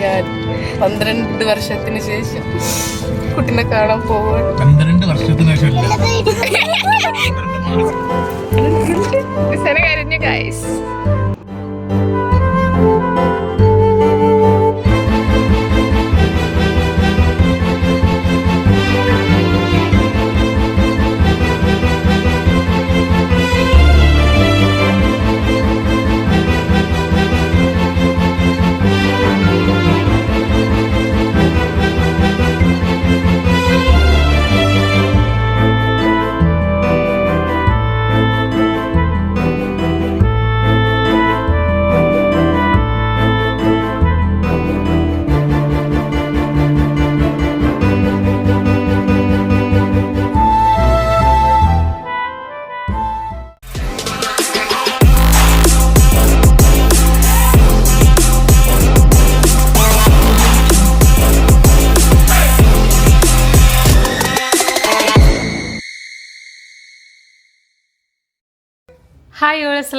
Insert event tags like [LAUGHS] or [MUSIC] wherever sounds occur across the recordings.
ഞാൻ പന്ത്രണ്ട് വർഷത്തിന് ശേഷം കുട്ടിനെ കാണാൻ പോവാണ്. പന്ത്രണ്ട് വർഷത്തിന് ശേഷം സന കരഞ്ഞു ഗൈസ്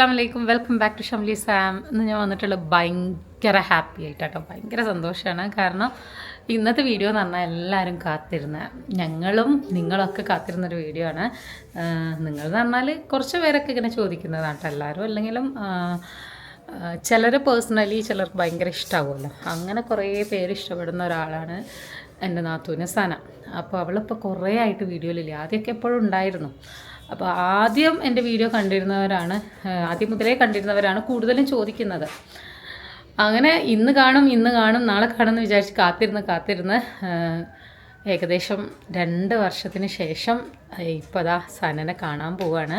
അസ്സാം വലൈക്കും welcome back to Shamli Sam ഇന്ന് ഞാൻ വന്നിട്ടുള്ള ഭയങ്കര ഹാപ്പി ആയിട്ടാട്ടോ. ഭയങ്കര സന്തോഷമാണ് കാരണം ഇന്നത്തെ വീഡിയോ എന്ന് പറഞ്ഞാൽ എല്ലാവരും കാത്തിരുന്ന ഞങ്ങളും നിങ്ങളൊക്കെ കാത്തിരുന്നൊരു വീഡിയോ ആണ്. നിങ്ങൾ എന്ന് പറഞ്ഞാൽ കുറച്ച് പേരൊക്കെ ഇങ്ങനെ ചോദിക്കുന്നതാണ് കേട്ടോ എല്ലാവരും അല്ലെങ്കിലും ചിലർ പേഴ്സണലി ചിലർക്ക് ഭയങ്കര ഇഷ്ടമാവുമല്ലോ അങ്ങനെ കുറേ പേര് ഇഷ്ടപ്പെടുന്ന ഒരാളാണ് എന്റെ നാത്തൂന് സന. അപ്പോൾ അവളിപ്പോൾ കുറേ ആയിട്ട് വീഡിയോയിലില്ല ആദ്യമൊക്കെ എപ്പോഴും ഉണ്ടായിരുന്നു. അപ്പോൾ ആദ്യം എന്റെ വീഡിയോ കണ്ടിരുന്നവരാണ് ആദ്യം മുതലേ കണ്ടിരുന്നവരാണ് കൂടുതലും ചോദിക്കുന്നത്. അങ്ങനെ ഇന്ന് കാണും ഇന്ന് കാണും നാളെ കാണും എന്ന് വിചാരിച്ച് കാത്തിരുന്ന് കാത്തിരുന്ന് ഏകദേശം രണ്ട് വർഷത്തിന് ശേഷം ഇപ്പോൾ അതാ സനനെ കാണാൻ പോവാണ്.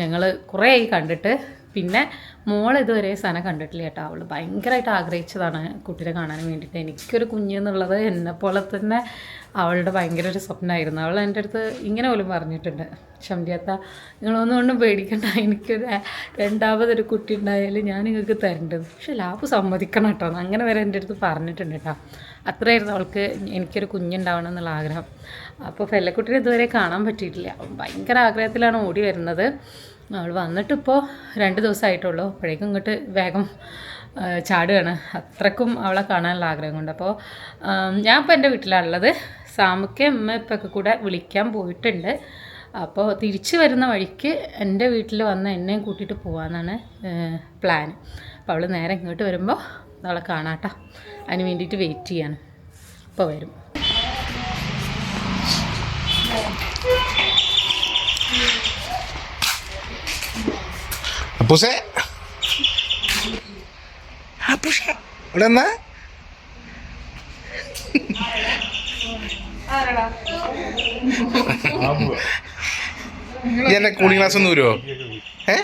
ഞങ്ങൾ കുറേ ആയി കണ്ടിട്ട് പിന്നെ മോൾ ഇതുവരെ സന കണ്ടിട്ടില്ല കേട്ടോ. അവൾ ഭയങ്കരമായിട്ട് ആഗ്രഹിച്ചതാണ് കുട്ടീനെ കാണാൻ വേണ്ടിയിട്ട് എനിക്കൊരു കുഞ്ഞെന്നുള്ളത് പോലെ തന്നെ അവളുടെ ഭയങ്കര ഒരു സ്വപ്നമായിരുന്നു. അവൾ എന്റെ അടുത്ത് ഇങ്ങനെ പോലും പറഞ്ഞിട്ടുണ്ട്. ക്ഷമിയാത്ത നിങ്ങളൊന്നുകൊണ്ടും പേടിക്കണ്ട. എനിക്കൊരു രണ്ടാമതൊരു കുട്ടി ഉണ്ടായാലും ഞാൻ നിങ്ങൾക്ക് തരേണ്ടത്. പക്ഷെ ലാബ് സമ്മതിക്കണം കേട്ടോ. അങ്ങനെ വരെ എന്റെ അടുത്ത് പറഞ്ഞിട്ടുണ്ട് കേട്ടോ. അത്രയായിരുന്നു അവൾക്ക് എനിക്കൊരു കുഞ്ഞുണ്ടാവണം എന്നുള്ള ആഗ്രഹം. അപ്പോൾ ഫെല്ലക്കുട്ടിനെ ഇതുവരെ കാണാൻ പറ്റിയിട്ടില്ല. ഭയങ്കര ആഗ്രഹത്തിലാണ് ഓടി വരുന്നത്. അവൾ വന്നിട്ടിപ്പോൾ രണ്ട് ദിവസമായിട്ടുള്ളൂ അപ്പോഴേക്കും ഇങ്ങോട്ട് വേഗം ചാടുകയാണ്. അത്രക്കും അവളെ കാണാനുള്ള ആഗ്രഹം കൊണ്ട് അപ്പോൾ ഞാൻ ഇപ്പോൾ എന്റെ വീട്ടിലാണുള്ളത്. സാമുക്കെ അമ്മ ഇപ്പൊക്കെ കൂടെ വിളിക്കാൻ പോയിട്ടുണ്ട്. അപ്പോൾ തിരിച്ചു വരുന്ന വഴിക്ക് എന്റെ വീട്ടിൽ വന്ന് എന്നെയും കൂട്ടിയിട്ട് പോകാമെന്നാണ് പ്ലാൻ അപ്പോൾ അവൾ നേരെ ഇങ്ങോട്ട് വരുമ്പോൾ അവളെ കാണാട്ടോ. അതിന് വേണ്ടിയിട്ട് വെയിറ്റ് ചെയ്യാണ്. ഇപ്പോൾ വരും. അപ്പൂസേ? അപ്പൂസേ. ഇവിടെ എന്നാ? എന്നെ കൂളിംഗ് ഗ്ലാസ് ഒന്ന് ഊരുവോ? ഏ?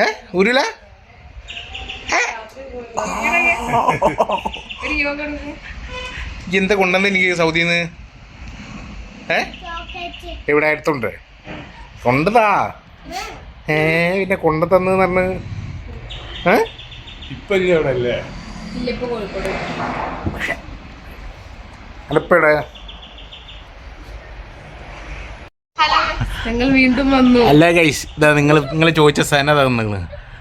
ഏ? ഊരൂല? ഈ എന്താ കൊണ്ടുവന്ന് എനിക്ക് സൗദിയിൽ നിന്ന് ഏ എവിടെ? അടുത്തുണ്ട്. കൊണ്ടതാ. ഏ പിന്നെ കൊണ്ടു തന്നു പറഞ്ഞു. ഏ? ഇപ്പൊ അവിടെ അല്ലേ അലപ്പയുടെ ഞങ്ങൾ വീണ്ടും വന്നു. അല്ല ഗൈസ് ഇതാ നിങ്ങൾ നിങ്ങൾ ചോദിച്ച സെന തന്നു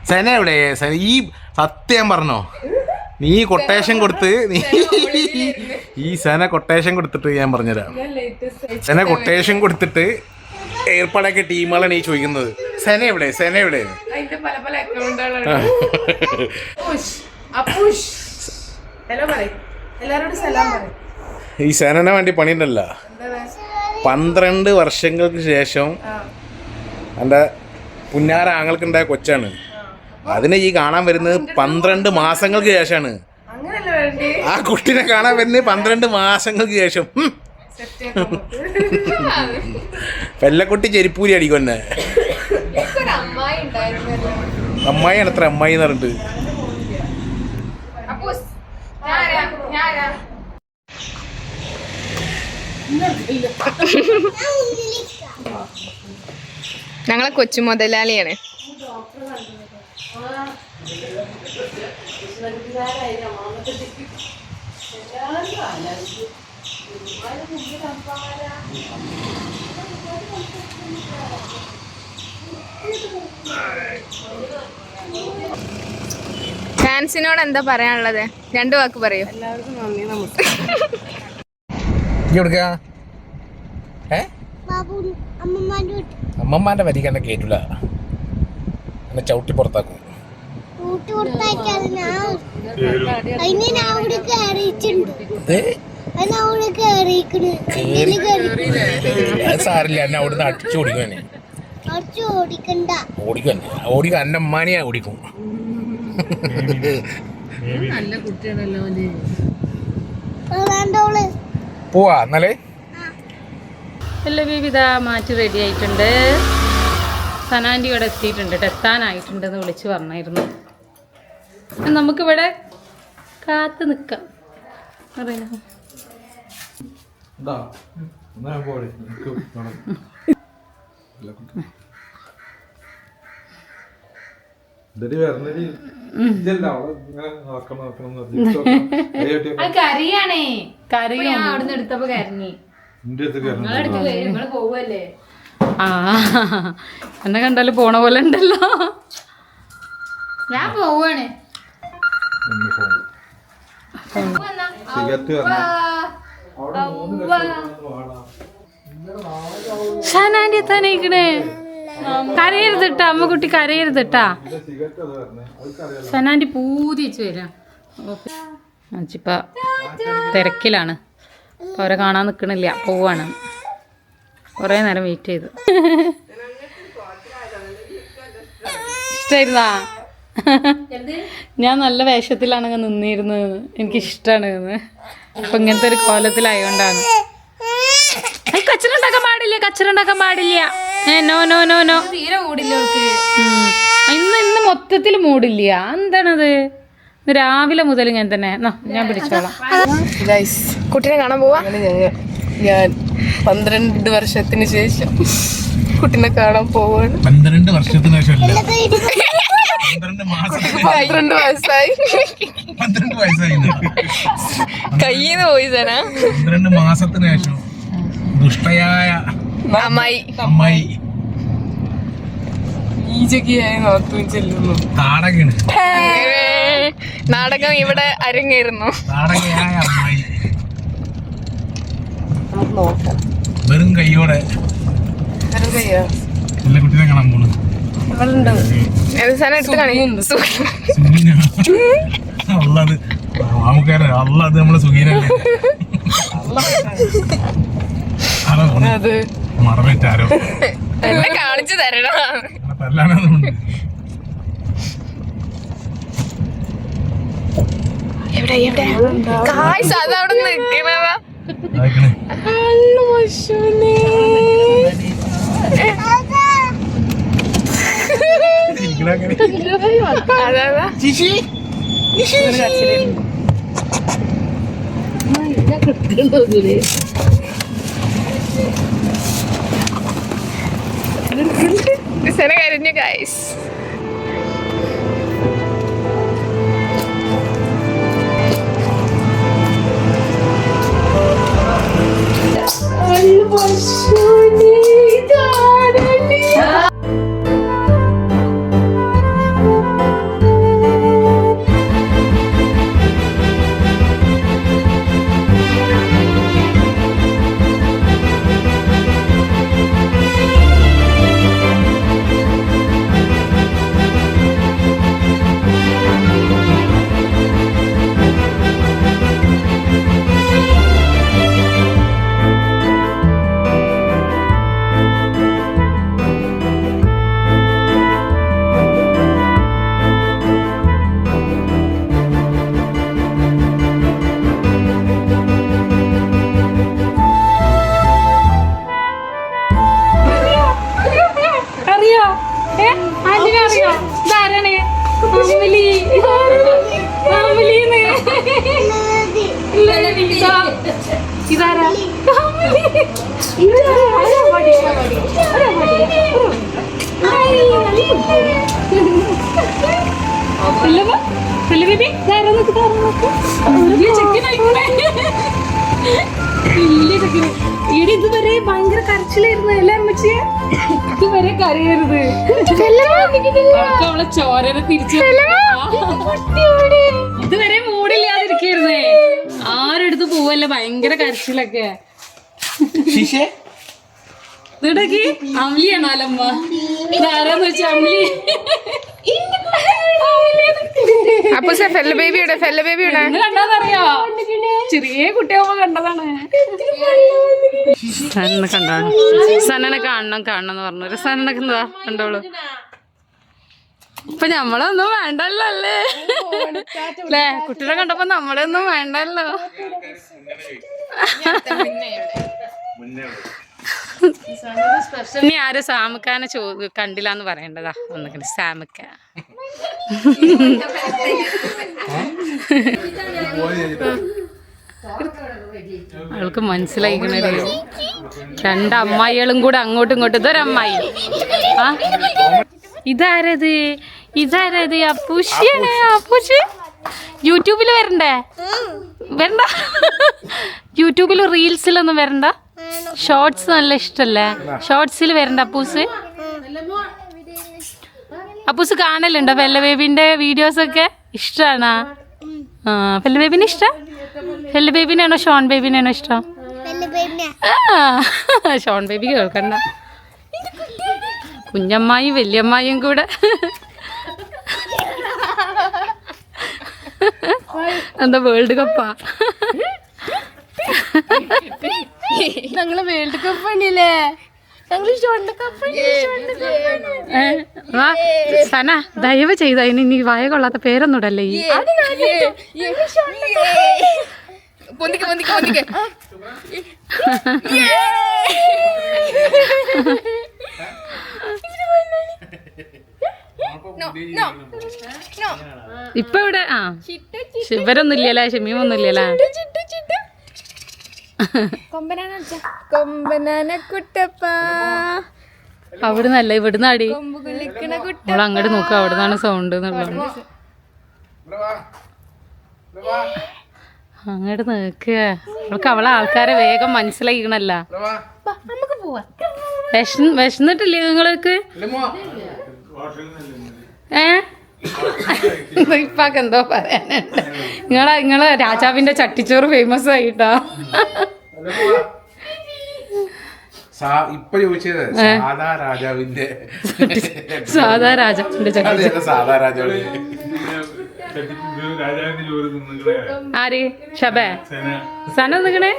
സെന എവിടെ? സെന ഈ സത്യം പറഞ്ഞോ? നീ കൊട്ടേഷൻ കൊടുത്ത് നീ ഈ സെന കൊട്ടേഷൻ കൊടുത്തിട്ട് ഞാൻ പറഞ്ഞുതരാം. സെന കൊട്ടേഷൻ കൊടുത്തിട്ട് ഏർപ്പാടൊക്കെ ടീമുകളാണ് ഈ ചോദിക്കുന്നത്. സെന എവിടെ സെന എവിടെ പല അക്കൗണ്ടുകളാണ് ഈ സെനനെ വേണ്ടി പണിയുണ്ടല്ല പന്ത്രണ്ട് വർഷങ്ങൾക്ക് ശേഷം എന്റെ പുന്നാര ആങ്ങൾക്കുണ്ടായ കൊച്ചാണ്. അതിനെ ഈ കാണാൻ വരുന്നത് പന്ത്രണ്ട് മാസങ്ങൾക്ക് ശേഷമാണ് ആ കുട്ടിനെ കാണാൻ വരുന്നത് പന്ത്രണ്ട് മാസങ്ങൾക്ക് ശേഷം. പെല്ലക്കുട്ടി ചെരിപ്പൂരി അടിക്കൊന്നെ. അമ്മായി അത്ര അമ്മായി എന്ന് പറഞ്ഞിട്ട്. ഞങ്ങളെ കൊച്ചു മുതലാളിയാണ്. ഫാൻസിനോട് എന്താ പറയാനുള്ളത്? രണ്ടു വാക്ക് പറയൂ. എല്ലാവർക്കും നന്ദി നമസ്കാരം ഈ കൊടുക്ക. ഏ? അമ്മമ്മാന്റെ വരി കണ്ട കേട്ടില്ല. എന്നെ ചവിട്ടി പുറത്താക്കും. സാറില്ല എന്നെ അവിടുന്ന് അടിച്ചു കുറച്ച് ഓടിക്കണ്ട. ഓടിക്കും എന്റെ അമ്മാനിയാ ഓടിക്കും. അതാണ്ടോൾ പോവാ എന്നാലേ? എല്ലാ വിവിധ മാറ്റി റെഡി ആയിട്ടുണ്ട്. സനാന്റെ ഇവിടെ എത്തിയിട്ടുണ്ട് ട്ടോ. എത്താനായിട്ടുണ്ടെന്ന് വിളിച്ച് പറഞ്ഞായിരുന്നു. നമുക്കിവിടെ കാത്തു നിൽക്കാം അറിയാം. കറിയാണേ. കറിയും അവിടുന്ന് എടുത്തപ്പോ കരഞ്ഞി. നിങ്ങൾ പോവല്ലേ? ആ എന്നെ കണ്ടാൽ പോണ പോലെ ഉണ്ടല്ലോ. ഞാൻ പോവാണ്. ഷാനാന്റെ എത്താനേക്കണേ കരയരുതിട്ടാ അമ്മക്കുട്ടി കരയരുതിട്ടാ. ഷനാന്റെ പൂതി വെച്ച് വരാം. അച്ചിപ്പ തിരക്കിലാണ്. അപ്പൊ അവരെ കാണാൻ നിൽക്കണില്ല പോവാണ്. കുറേ നേരം വെയിറ്റ് ചെയ്തു. ഇഷ്ടായിരുന്നാ? ഞാൻ നല്ല വേഷത്തിലാണ് നിന്നിരുന്നത്. എനിക്ക് ഇഷ്ടമാണ് അപ്പൊ ഇങ്ങനത്തെ ഒരു കോലത്തിലായോണ്ടാണ്. ഏയ് കച്ചറുണ്ടാക്കാൻ പാടില്ല കച്ചറുണ്ടാക്കാൻ പാടില്ല. No no no no. തീരെ മൂടില്ല ഇന്ന് ഇന്ന് മൊത്തത്തിൽ മൂടില്ല. എന്താണത്? രാവിലെ മുതൽ ഞാൻ തന്നെ ഞാൻ പിടിച്ചോളാം. കുട്ടിനെ കുട്ടീനെ കാണാൻ പോവാ. ഞാൻ പന്ത്രണ്ട് വർഷത്തിന് ശേഷം കുട്ടിനെ കാണാൻ പോവാണ്. പന്ത്രണ്ട് വർഷത്തിന് ശേഷമല്ല പന്ത്രണ്ട് വയസ്സായി. പന്ത്രണ്ട് വയസ്സായി കയ്യിൽ നിന്ന് പോയി സന. പന്ത്രണ്ട് മാസത്തിന് ശേഷം. ദുഷ്ടയായ അമ്മായി അമ്മായി ചെല്ലുന്നു. നാടകം ഇവിടെ അരങ്ങേറുന്നു. അമ്മായി. വെറും കൈയോടെ വെറും കയ്യാ എല്ലാ കുട്ടീനെ കാണാൻ പോണു. അള്ളത് അത് നമ്മളെ സുഖീനല്ലേ? അത്. മറന്നിട്ടാരോ എന്നെ കാണിച്ചു തരണം എവിടെ എവിടെ? കായ്സ് അതവിടെ നിൽക്കണതാ അതൊക്കെ അതാ സന കരഞ്ഞു ഗൈസ് അറിയോ അറിയോ ഇതാരാണ്? അമലി അമലിന്ന്. ഇതാരാ? അമലി. വലിയ ചെക്കന് ഇതുവരെ ഭയങ്കര കരച്ചിലായിരുന്നു അല്ലേ അമ്മച്ചിയെ? ഇതുവരെ കരയരുത്. അവൾക്ക് അവളെ ചോരനെ തിരിച്ചു ഇതുവരെ മൂടില്ലാതിരിക്കായിരുന്നേ ആരെടുത്ത് പോവല്ലേ ഭയങ്കര കരച്ചിലൊക്കെ. ശിശേ. ഇതൊക്കെ അമ്ലിയാണോ അല്ലമ്മ ഇതാരാന്ന് വെച്ചാ അമ്ലി അപ്പൂസ ഫെല്ല ബേബിയുടെ ഫെല്ല ബേബിയുടെ. ഇന്ന് കണ്ടാന്നറിയോ ചെറിയ കുട്ടിയാവുമ്പോ കണ്ടതാണ്. സനനെ കണ്ടാണ് സനനെ കാണണം കാണണം എന്ന് പറഞ്ഞു സനനൊക്കെ എന്താ കണ്ടോളൂ. ഇപ്പൊ നമ്മളൊന്നും വേണ്ടല്ലോ അല്ലേ അല്ലേ കുട്ടികളെ കണ്ടപ്പോ നമ്മളൊന്നും വേണ്ടല്ലോ. ഇനി ആരും സാമുക്കാനെ ചോ കണ്ടില്ലാന്ന് പറയേണ്ടതാ? ഒന്നിങ്ങനെ സാമുക്ക. അവൾക്ക് മനസ്സിലായിക്കണേ രണ്ട് അമ്മായികളും കൂടെ അങ്ങോട്ടും ഇങ്ങോട്ടും. ഇതൊരമ്മായി. ആ? ഇതാരത്? ഇതാരത്? അപ്പൂഷിയാണ് അപ്പൂഷി യൂട്യൂബിൽ വരണ്ടേ? വരണ്ട. യൂട്യൂബിൽ റീൽസിലൊന്നും വരണ്ട. ഷോർട്സ് നല്ല ഇഷ്ടല്ലേ? ഷോർട്സിൽ വരണ്ട അപ്പൂസ് അപ്പൂസ് കാണലുണ്ടോ പെല്ലബേബിന്റെ വീഡിയോസ് ഒക്കെ ഇഷ്ടമാണോ ആ പെല്ലബേബിനെ ഇഷ്ടം? പെല്ലബേബിനാണോ ഷോൺ ബേബിനാണോ ഇഷ്ടം? ഷോൺ ബേബി കേൾക്കണ്ട. കുഞ്ഞമ്മായും വല്യമ്മായും കൂടെ. എന്താ വേൾഡ് കപ്പാ? ഞങ്ങൾ വേൾഡ് കപ്പ് ഉണ്ടല്ലേ വാ സന ദയവ് ചെയ്ത ഇനി നീ വായ കൊള്ളാത്ത പേരൊന്നും ഇടല്ലേ ഈ ഇപ്പൊ ഇവിടെ ആ ശിവരൊന്നും ഇല്ലല്ലേ കൊമ്പനാന കുട്ടപ്പ. അവിടുന്നല്ല ഇവിടുന്ന് അടി. കൊമ്പ് കുലിക്കണ കുട്ട നമ്മൾ അങ്ങോട്ട് നോക്കുക അവിടുന്നാണ് സൗണ്ട് എന്നുള്ളത്. അങ്ങോട്ട് നോക്കുക അവൾക്ക് അവളെ ആൾക്കാരെ വേഗം മനസ്സിലാക്കണല്ല. വിഷന്നിട്ടില്ലേ നിങ്ങൾക്ക് ഏ? ഇപ്പൊക്കെ എന്തോ പറയാനുണ്ട്. നിങ്ങളെ നിങ്ങളെ രാജാവിന്റെ ചട്ടിച്ചോറ് ഫേമസ് ആയിട്ടോ? ഇപ്പൊ ചോദിച്ചത് സാധാ രാജാവിന്റെ സാധാ രാജാവിന്റെ ചട്ടി സാധാ ആര്? ഷബേ? സേന നിക്കണേ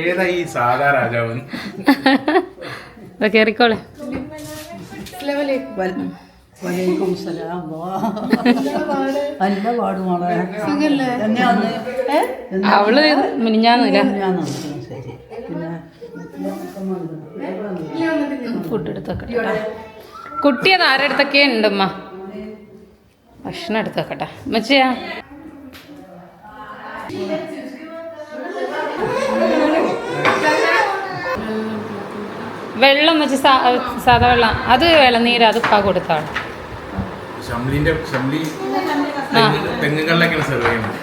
ഏതാ ഈ സാധാ രാജാവ്? കേറിക്കോളെ. വലൈക്കും സലാം നല്ല അവൾ മിനിഞ്ഞാന്നില്ല? ഫുഡ് എടുത്തൊക്കെ കുട്ടി അത് ആരുടെ അടുത്തൊക്കെ ഉണ്ടമ്മ? ഭക്ഷണം എടുത്തോക്കട്ടെ. മച്ചിയാ വെള്ളം വെച്ച് സാധാ വെള്ളം. അത് ഇളനീര് അത് ഉപ്പ കൊടുത്താണ്.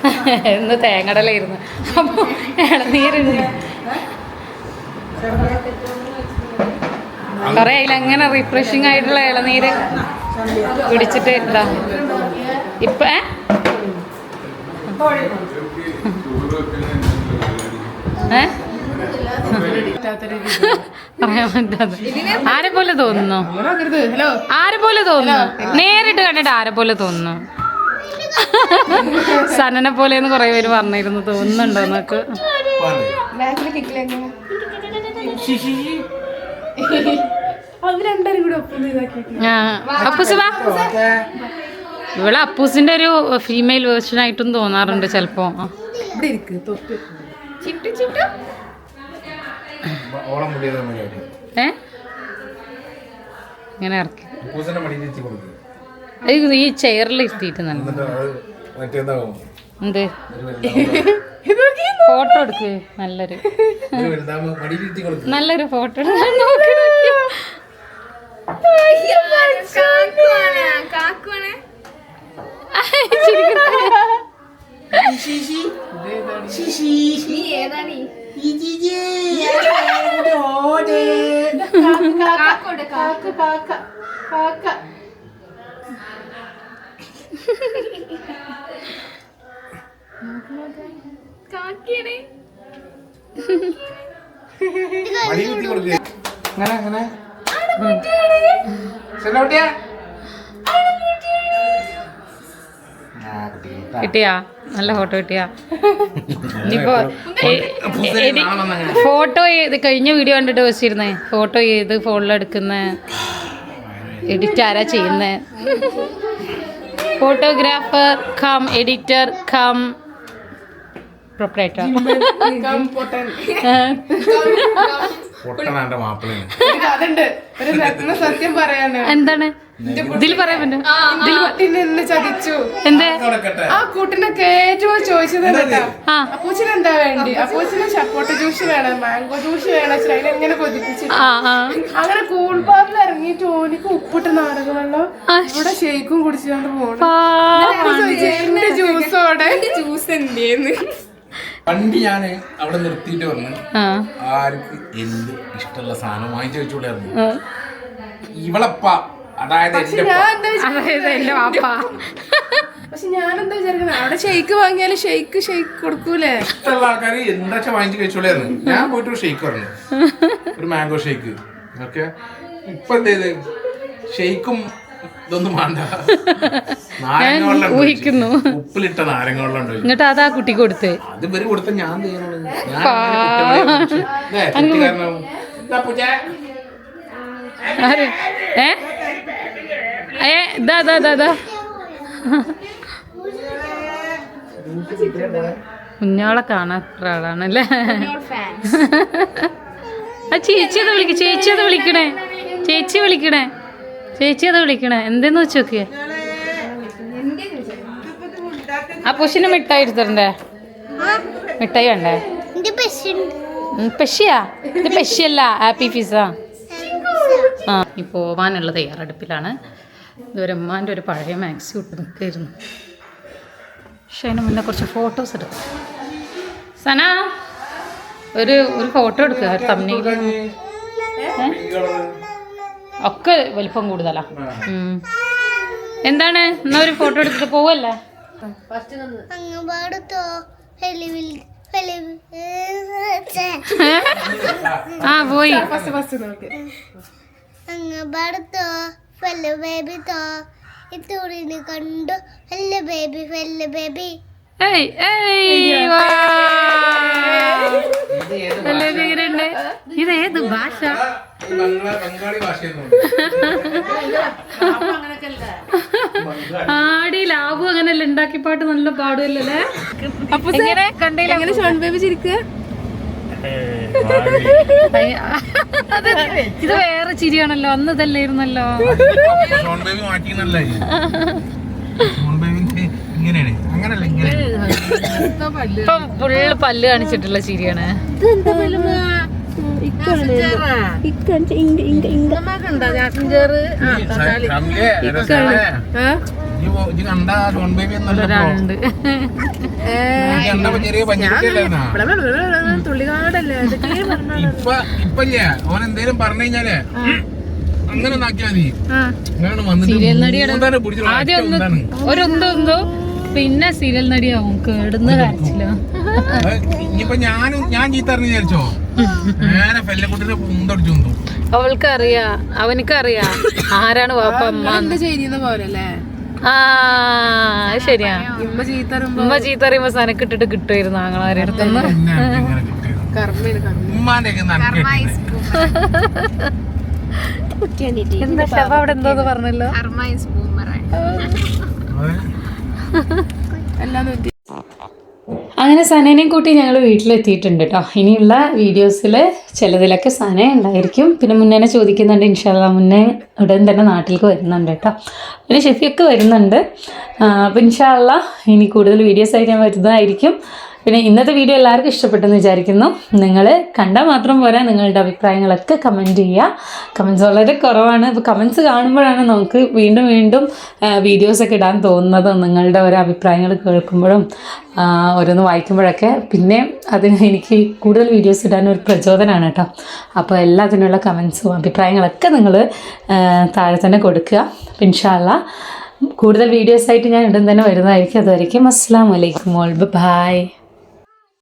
[LAUGHS] ഇന്ന് തേങ്ങടലായിരുന്നു. അപ്പൊ ഇളനീരുണ്ട് കുറെ അതിൽ അങ്ങനെ റിഫ്രഷിങ് ആയിട്ടുള്ള ഇളനീര് കുടിച്ചിട്ട് എന്താ ഇപ്പൊ ഏ? പറയാൻ പറ്റാതെ ആരെ പോലെ തോന്നുന്നു? ഹലോ. ആരെ പോലെ തോന്നുന്നു? നേരിട്ട് കണ്ടിട്ട് ആരെ പോലെ തോന്നുന്നു? സനനെ പോലെ എന്ന് കുറെ പേര് പറഞ്ഞിരുന്നു തോന്നുന്നുണ്ടോ എന്നൊക്കെ. ഇവിടെ അപ്പൂസിന്റെ ഒരു ഫീമെയിൽ വേർഷൻ ആയിട്ടും തോന്നാറുണ്ട് ചെലപ്പോ. ഇവിടെ ഇരിക്ക് ഏ? ഇങ്ങനെ ഇറക്കി. ഈ ചെയറിൽ ഇരുത്തിയിട്ട് നല്ല എന്ത്? ഫോട്ടോ എടുക്ക്. നല്ലൊരു. നല്ലൊരു ഫോട്ടോ നോക്കി നോക്കിയോ കാക്കുവാണ് കാക്കുവാണ് കാക്ക കാക്ക കാക്ക കാക്കയാണ് കുത്തി കൊടുക്കുക അങ്ങനെ അങ്ങനെ ചെല്ലോട്ടിയാ കിട്ടിയാ? നല്ല ഫോട്ടോ കിട്ടിയാ? ഇനിയിപ്പോ [LAUGHS] ഫോട്ടോ ചെയ്ത് കഴിഞ്ഞ വീഡിയോ കണ്ടിട്ട് വെച്ചിരുന്നേ. ഫോട്ടോ ചെയ്ത് ഫോണിലെടുക്കുന്ന എഡിറ്റ് ആരാ ചെയ്യുന്നേ? Photographer cum editor cum proprietor എന്താണ്? ഇതിൽ പറയാൻ പറ്റും? ഇതിൽ കുട്ടീനെ എന്നെ ചതിച്ചു. എന്തേ? ആ കൂട്ടിനെ ഏറ്റവും ചോദിച്ചത് ആ. അപ്പൂച്ചിന് എന്താ വേണ്ടി? അപ്പൂച്ചിന് സപ്പോർട്ട് ജ്യൂസ് വേണം മാംഗോ ജ്യൂസ് വേണം കൊതിപ്പിച്ചു? അങ്ങനെ കൂൾ ബാറിൽ ഇറങ്ങിയിട്ട് ഓനിക്ക് ഉപ്പിട്ട് നാരക വെള്ളം ഇവിടെ ഷെയ്ക്കും കുടിച്ചുകൊണ്ട് പോകണം ജ്യൂസോടെ ജ്യൂസ് എന്തേന്ന് പണ്ട് ഞാൻ അവിടെ നിർത്തിയിട്ട് വന്ന് ആ. ആർക്ക് എന്ത് ഇഷ്ടമുള്ള സാധനം വാങ്ങിച്ചു വെച്ചോളായിരുന്നു. ഇവളപ്പ അതായത് അതായത് എന്റെ വാപ്പ. പക്ഷെ ഞാൻ എന്താ വിചാരിക്കുന്നത് അവിടെ ഷെയ്ക്ക് വാങ്ങിയാലും ഷെയ്ക്ക് ഷെയ്ക്ക് കൊടുക്കൂലേ? ഇഷ്ടമുള്ള ആൾക്കാർ എന്താ വെച്ചാൽ വാങ്ങിച്ചു കഴിച്ചോളായിരുന്നു ഞാൻ പോയിട്ട് ഒരു ഷെയ്ക്ക് പറഞ്ഞു ഒരു മാംഗോ ഷെയ്ക്ക് ഓക്കെ ഇപ്പൊ എന്ത് ചെയ്ത്? ഷെയ്ക്കും ഇതൊന്നും വേണ്ട. നാരങ്ങ വെള്ളം ഉണ്ട് ഊഹിക്കുന്നു. ഒഴിച്ച്. ഉപ്പിലിട്ട നാരങ്ങ വെള്ളം. എന്നിട്ട് അതാ കുട്ടി കൊടുത്ത്. അത് ഇവർ കൊടുത്ത ഞാൻ ഞാൻ അങ്ങനെ കുറ്റവാളിയെ കുറിച്ച്. ഇല്ലേ, തെറ്റുകാരനാവും. ഇതാ പൂജ. ആര് ഏ ഏ ഇതാ ഇതാ ഇതാ ഇതാ കുഞ്ഞോളെ കാണാത്ത ആളാണല്ലേ? ആ ചേച്ചി അത് വിളിക്ക ചേച്ചി അത് വിളിക്കണേ. ചേച്ചി വിളിക്കണേ. ചേച്ചി അത് വിളിക്കണേ. എന്തെന്ന് വെച്ച് നോക്കിയേ? ആ പുഷിന് മിഠായി എടുത്തിട്ടുണ്ടേ മിഠായി വേണ്ടേ? പെഷിയാ ഇത് പെഷിയല്ല ഹാപ്പി ഫിസ ആ ഈ പോവാനുള്ള തയ്യാറെടുപ്പിലാണ്. ഇതൊരു ഉമ്മാന്റെ ഒരു പഴയ മാക്സി ഇട്ട് നിൽക്കായിരുന്നു പക്ഷേ അതിന് മുന്നേ കുറച്ച് ഫോട്ടോസ് എടുക്കും സന ഒരു ഒരു ഫോട്ടോ എടുക്കുക ഒരു തമ്മിൽ ഒക്കെ വലിപ്പം കൂടുതലാ. എന്താണ്? എന്നാ ഒരു ഫോട്ടോ എടുത്തിട്ട് പോവല്ലേ? ആ പോയി. അങ്ങ് പാടത്തോ ഫെല്ല ബേബി തോ. ഇത്തൂറിന് കണ്ടു ഫെല്ല ബേബി ഫെല്ല ബേബി ഏയ് ഏയ് വാ. നല്ല പേരുണ്ട് ഇത് ഏത് ഭാഷ? [LAUGHS] ആടി ലാബു അങ്ങനെയല്ല ഉണ്ടാക്കി പാട്ട് നല്ല പാടുമല്ലേ അപ്പൊ കണ്ടില്ല അങ്ങനെ ഷോൺ ബേബി ചിരിക്കുക ഇത് വേറെ ചിരിയാണല്ലോ അന്ന് ഇതല്ലായിരുന്നല്ലോ ഇപ്പം ഫുള്ള് പല്ല് കാണിച്ചിട്ടുള്ള ചിരിയാണ്. ഷംലിയെ, തുള്ളികാടല്ലേ? ഓൻ എന്തേലും പറഞ്ഞു കഴിഞ്ഞാലേ അങ്ങനെ ആദ്യം പിന്നെ സീരിയൽ നടിയാവും. കേടുന്ന കാര്യത്തിൽ ഇനിയിപ്പൊ ഞാനും ഞാൻ വിചാരിച്ചോ? നേരെ മുന്തടിച്ചു അറിയാ അവൾക്കറിയാ. അവനക്കറിയാ. ആരാണ് വാപ്പ അമ്മ എന്ത് ചെയ്യുന്ന പോലല്ലേ ആ ശരിയാ. ഉമ്മ ചീത്ത പറയുമ്പോ സനക്കിട്ടിട്ട് കിട്ടുമായിരുന്നു ആങ്ങളാരെ. അടുത്തുനിന്ന്. എന്താ അവിടെ എന്തോന്ന് പറഞ്ഞല്ലോ? അതെ. എല്ലാം നോക്കി. അങ്ങനെ സനേനെയും കൂട്ടി ഞങ്ങൾ വീട്ടിലെത്തിയിട്ടുണ്ട് കേട്ടോ ഇനിയുള്ള വീഡിയോസിൽ ചിലതിലൊക്കെ സന ഉണ്ടായിരിക്കും. പിന്നെ മുന്നേ തന്നെ ചോദിക്കുന്നുണ്ട് ഇൻഷാല്ല മുന്നേ ഉടൻ തന്നെ നാട്ടിലേക്ക് വരുന്നുണ്ട് കേട്ടോ പിന്നെ ഷെഫിയൊക്കെ വരുന്നുണ്ട്. അപ്പോൾ ഇൻഷാല്ല ഇനി കൂടുതൽ വീഡിയോസ് ആയിട്ട് ഞാൻ വരുന്നതായിരിക്കും. പിന്നെ ഇന്നത്തെ വീഡിയോ എല്ലാവർക്കും ഇഷ്ടപ്പെട്ടെന്ന് വിചാരിക്കുന്നു. നിങ്ങൾ കണ്ടാൽ മാത്രം പോരാ നിങ്ങളുടെ അഭിപ്രായങ്ങളൊക്കെ കമന്റ് ചെയ്യുക കമൻസ് വളരെ കുറവാണ്. ഇപ്പോൾ കമൻസ് കാണുമ്പോഴാണ് നമുക്ക് വീണ്ടും വീണ്ടും വീഡിയോസൊക്കെ ഇടാൻ തോന്നുന്നത്. നിങ്ങളുടെ ഓരോ അഭിപ്രായങ്ങൾ കേൾക്കുമ്പോഴും ഓരോന്ന് വായിക്കുമ്പോഴൊക്കെ. പിന്നെ അതിന് എനിക്ക് കൂടുതൽ വീഡിയോസ് ഇടാൻ ഒരു പ്രചോദനമാണ് കേട്ടോ. അപ്പോൾ എല്ലാത്തിനുള്ള കമൻസും അഭിപ്രായങ്ങളൊക്കെ നിങ്ങൾ താഴെ തന്നെ കൊടുക്കുക. പിൻഷാല്ല കൂടുതൽ വീഡിയോസായിട്ട് ഞാൻ ഉടൻ തന്നെ വരുന്നതായിരിക്കും. അതുവരയ്ക്കും അസ്സാം വലൈക്കും ഓൾ ബൈ.